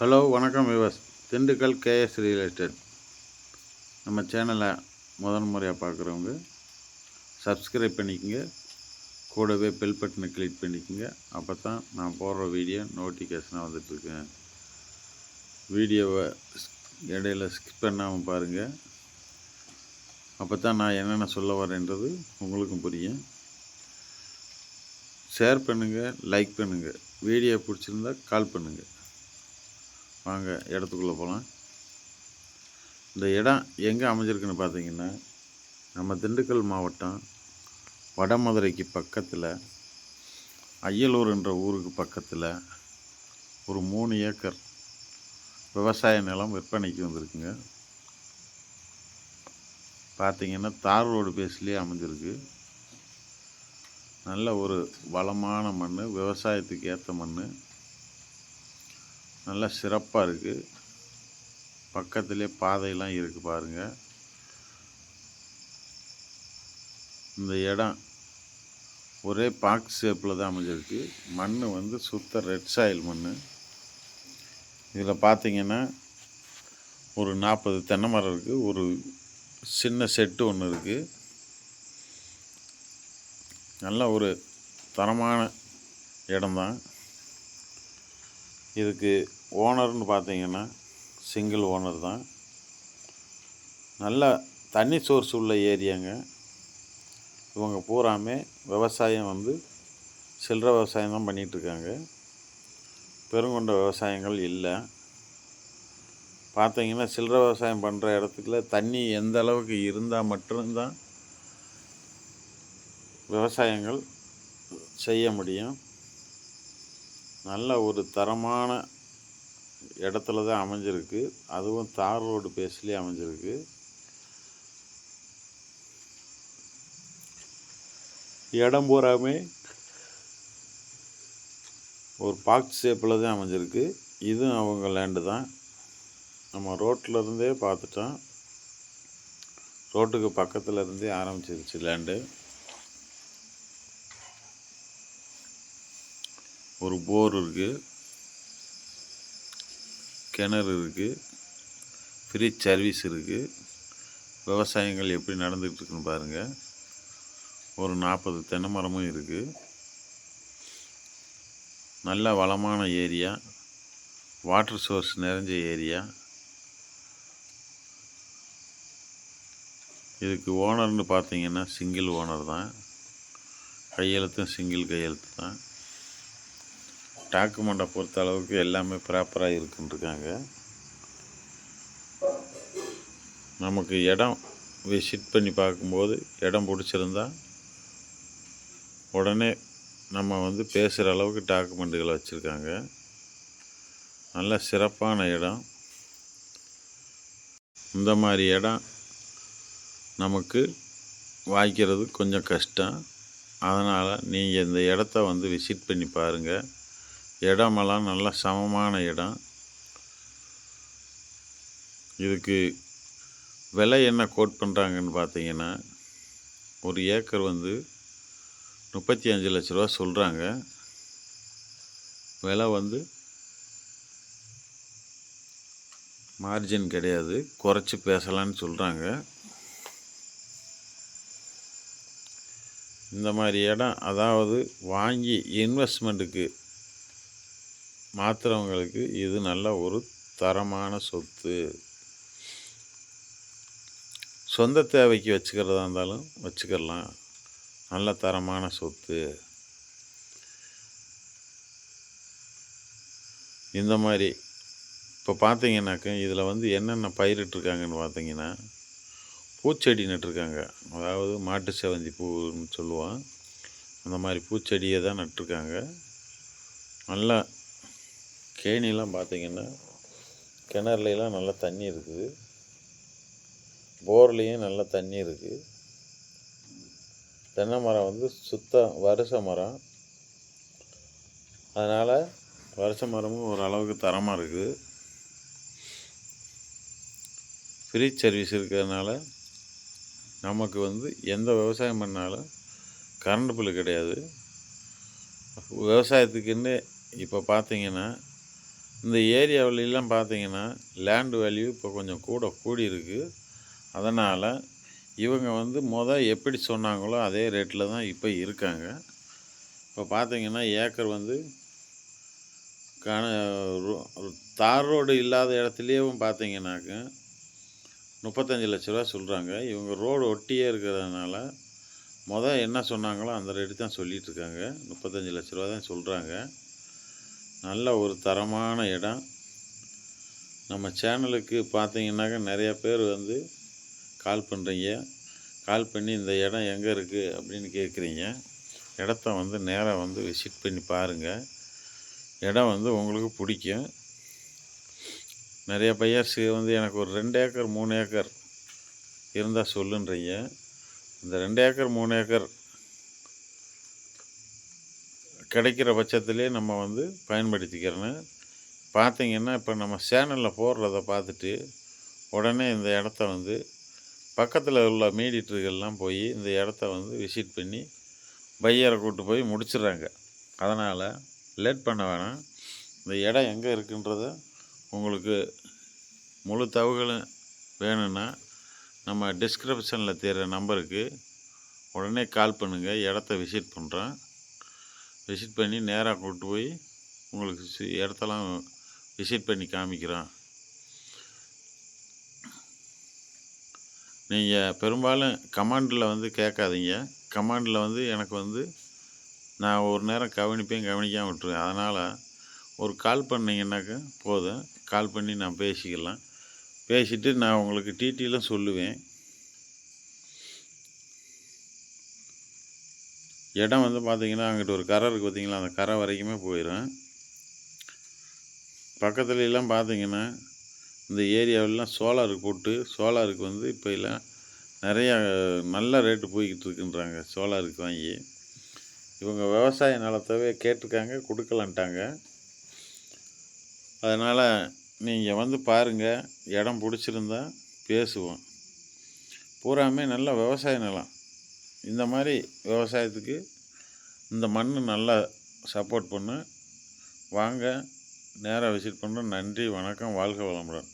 Hello வணக்கம் விவஸ் Dindigul KS real estate நம்ம சேனலை முதன் முறையாக பார்க்குறவங்க சப்ஸ்கிரைப் பண்ணிக்கோங்க. கூடவே பெல் பட்டனை கிளிக் பண்ணிக்கோங்க. அப்போ தான் நான் போடுற வீடியோ நோட்டிஃபிகேஷனாக வந்துட்டுருக்கேன் வீடியோவை இடையில ஸ்கிப் பண்ணாமல் பாருங்கள் அப்போ தான் நான் என்னென்ன சொல்ல வரேன்றது உங்களுக்கும் புரியும். ஷேர் பண்ணுங்கள் லைக் பண்ணுங்கள் வீடியோ பிடிச்சிருந்தா கால் பண்ணுங்கள் வாங்க இடத்துக்குள்ளே போகலாம் இந்த இடம் எங்கே அமைஞ்சிருக்குன்னு பார்த்தீங்கன்னா நம்ம திண்டுக்கல் மாவட்டம் வடமதுரைக்கு பக்கத்தில் அய்யலூர்ன்ற ஊருக்கு பக்கத்தில் ஒரு மூணு ஏக்கர் விவசாய நிலம் விற்பனைக்கு வந்திருக்குங்க. பார்த்தீங்கன்னா தார் ரோடு பேஸ்லேயே அமைஞ்சிருக்கு. நல்ல ஒரு வளமான மண் விவசாயத்துக்கு ஏற்ற மண் நல்லா சிறப்பாக இருக்குது பக்கத்துலேயே பாதையெல்லாம் இருக்குது பாருங்கள் இந்த இடம் ஒரே பாக்ஸ் ஷேப்பில் தான் அமைஞ்சிருக்கு. மண் வந்து சுத்த ரெட் சாயில் மண் இதில் பார்த்தீங்கன்னா ஒரு நாற்பது தென்னை மரம் இருக்குது ஒரு சின்ன செட்டு ஒன்று இருக்குது நல்ல ஒரு தரமான இடம்தான் இதுக்கு ஓனர்னு பார்த்தீங்கன்னா சிங்கிள் ஓனர் தான். நல்ல தண்ணி சோர்ஸ் உள்ள ஏரியாங்க. இவங்க பூராமே விவசாயம் வந்து சில்லற விவசாயம் தான் பண்ணிகிட்ருக்காங்க. பெருங்கொண்ட விவசாயங்கள் இல்லை. பார்த்தீங்கன்னா சில்லற விவசாயம் பண்ணுற இடத்துக்குள்ள தண்ணி எந்த அளவுக்கு இருந்தால் மட்டும்தான் விவசாயங்கள் செய்ய முடியும். நல்ல ஒரு தரமான இடத்துல தான் அமைஞ்சிருக்கு. அதுவும் தார் ரோடு பேஸ்லேயே அமைஞ்சிருக்கு. இடம் பூராமே ஒரு பாக்ஸ் ஷேப்பில் தான் அமைஞ்சிருக்கு. இதுவும் அவங்க லேண்டு தான். நம்ம ரோட்டில் இருந்தே பார்த்துட்டோம். ரோட்டுக்கு பக்கத்தில் இருந்தே ஆரம்பிச்சிருச்சு லேண்டு ஒரு போர் இருக்குது கிணறு இருக்குது ஃப்ரீ சர்வீஸ் இருக்குது விவசாயங்கள் எப்படி நடந்துகிட்ருக்குன்னு பாருங்கள் ஒரு நாற்பது தென்னை மரமும் இருக்குது நல்ல வளமான ஏரியா. வாட்டர் சோர்ஸ் நிறைஞ்ச ஏரியா. இதுக்கு ஓனர்னு பார்த்தீங்கன்னா சிங்கிள் ஓனர் தான். கையெழுத்தும் சிங்கிள் கையெழுத்து தான். டாக்குமெண்ட்டை பொறுத்த அளவுக்கு எல்லாமே ப்ராப்பராக இருக்குன்ட்ருக்காங்க நமக்கு இடம் விசிட் பண்ணி பார்க்கும்போது இடம் பிடிச்சிருந்தா உடனே நம்ம வந்து பேசுகிற அளவுக்கு டாக்குமெண்ட்டுகளை வச்சுருக்காங்க. நல்ல சிறப்பான இடம். இந்த மாதிரி இடம் நமக்கு வாய்க்கிறது கொஞ்சம் கஷ்டம். அதனால் நீங்கள் இந்த இடத்த வந்து விசிட் பண்ணி பாருங்கள் இடமெல்லாம் நல்ல சமமான இடம். இதுக்கு விலை என்ன கோட் பண்ணுறாங்கன்னு பார்த்தீங்கன்னா ஒரு ஏக்கர் வந்து முப்பத்தி அஞ்சு லட்ச ரூபா சொல்கிறாங்க விலை வந்து மார்ஜின் கிடையாது. குறைச்சி பேசலான்னு சொல்கிறாங்க இந்த மாதிரி இடம் அதாவது வாங்கி இன்வெஸ்ட்மெண்ட்டுக்கு மாத்திரவங்களுக்கு இது நல்ல ஒரு தரமான சொத்து. சொந்த தேவைக்கு வச்சுக்கிறதா இருந்தாலும் வச்சுக்கலாம். நல்ல தரமான சொத்து. இந்த மாதிரி. இப்போ பார்த்தீங்கன்னாக்க இதில் வந்து என்னென்ன பயிரிட்டுருக்காங்கன்னு பார்த்தீங்கன்னா பூச்செடி நட்டுருக்காங்க அதாவது மாட்டு செவந்தி பூன்னு சொல்லுவோம். அந்த மாதிரி பூச்செடியை தான் நட்டுருக்காங்க நல்லா கேணிலாம் பார்த்திங்கன்னா கிணறுலாம் நல்லா தண்ணி இருக்குது போர்லேயும் நல்லா தண்ணி இருக்குது தென்னை மரம் வந்து சுத்தம் வருஷ மரம். அதனால் வருஷ மரமும் ஓரளவுக்கு தரமாக இருக்குது ஃப்ரீ சர்வீஸ் இருக்கிறதுனால நமக்கு வந்து எந்த விவசாயம் பண்ணாலும் கரண்ட் பில்லு கிடையாது. விவசாயத்துக்குன்னு இப்போ பார்த்திங்கன்னா இந்த ஏரியாவிலலாம் பார்த்தீங்கன்னா லேண்டு வேல்யூ இப்போ கொஞ்சம் கூட கூடியிருக்கு. அதனால் இவங்க வந்து மொதல் எப்படி சொன்னாங்களோ அதே ரேட்டில் தான் இப்போ இருக்காங்க. இப்போ பார்த்தீங்கன்னா ஏக்கர் வந்து கண தார் ரோடு இல்லாத இடத்துலையும் பார்த்தீங்கன்னாக்க முப்பத்தஞ்சு லட்ச ரூபா சொல்கிறாங்க இவங்க ரோடு ஒட்டியே இருக்கிறதுனால மொதல் என்ன சொன்னாங்களோ அந்த ரேட்டு தான் சொல்லிகிட்ருக்காங்க முப்பத்தஞ்சு லட்ச ரூபா தான் சொல்கிறாங்க நல்ல ஒரு தரமான இடம். நம்ம சேனலுக்கு பார்த்தீங்கன்னாக்க நிறைய பேர் வந்து கால் பண்ணுறீங்க கால் பண்ணி இந்த இடம் எங்கே இருக்குது அப்படின்னு கேட்குறீங்க இடத்த வந்து நேராக வந்து விசிட் பண்ணி பாருங்கள் இடம் வந்து உங்களுக்கு பிடிக்கும். நிறைய பையர்ஸு வந்து எனக்கு ஒரு ரெண்டு ஏக்கர் மூணு ஏக்கர் இருந்தால் சொல்லுன்றீங்க. இந்த ரெண்டு ஏக்கர் மூணு ஏக்கர் கிடைக்கிற பட்சத்திலே நம்ம வந்து பயன்படுத்திக்கிறேன்னு பார்த்தீங்கன்னா இப்போ நம்ம சேனலில் போடுறத பார்த்துட்டு உடனே இந்த இடத்த வந்து பக்கத்தில் உள்ள மீடியேட்டர்கள்லாம் போய் இந்த இடத்த வந்து விசிட் பண்ணி பையரை கூட்டு போய் முடிச்சிடுறாங்க. அதனால் லேட் பண்ண வேணாம். இந்த இடம் எங்கே இருக்குன்றத உங்களுக்கு முழு தகவலும் வேணும்னா நம்ம டிஸ்கிரிப்ஷனில் தெரிகிற நம்பருக்கு உடனே கால் பண்ணுங்கள் இடத்த விசிட் பண்ணுறோம் விசிட் பண்ணி நேராக கூப்பிட்டு போய் உங்களுக்கு இடத்தெல்லாம் விசிட் பண்ணி காமிக்கிறோம் நீங்கள் பெரும்பாலும் கமாண்டில் வந்து கேட்காதீங்க. கமாண்டில் வந்து எனக்கு வந்து நான் ஒரு நேரம் கவனிப்பேன் கவனிக்காமல் விட்டுருவேன். அதனால் ஒரு கால் பண்ணீங்கன்னாக்கா போதும். கால் பண்ணி நான் பேசிக்கலாம். பேசிவிட்டு நான் உங்களுக்கு டீட்டெயிலும் சொல்லுவேன். இடம் வந்து பார்த்திங்கன்னா அங்கிட்டு ஒரு கரை இருக்குது பார்த்தீங்களா? அந்த கரை வரைக்குமே போயிடும். பக்கத்துல எல்லாம் பார்த்தீங்கன்னா இந்த ஏரியாவிலலாம் சோலாருக்கு போட்டு சோலாருக்கு வந்து இப்போ எல்லாம் நிறையா நல்ல ரேட்டு போய்கிட்டு இருக்குன்றாங்க சோலாருக்கு வாங்கி. இவங்க விவசாய நிலத்தவே கேட்டிருக்காங்க கொடுக்கலன்ட்டாங்க. அதனால் நீங்கள் வந்து பாருங்கள் இடம் பிடிச்சிருந்தா பேசுவோம். பூராமே நல்ல விவசாய நிலம். இந்த மாதிரி விவசாயத்துக்கு இந்த மண் நல்லா சப்போர்ட் பண்ணும் வாங்க நேராக விசிட் பண்ணுறோம் நன்றி வணக்கம். வாழ்க வளமுடன்.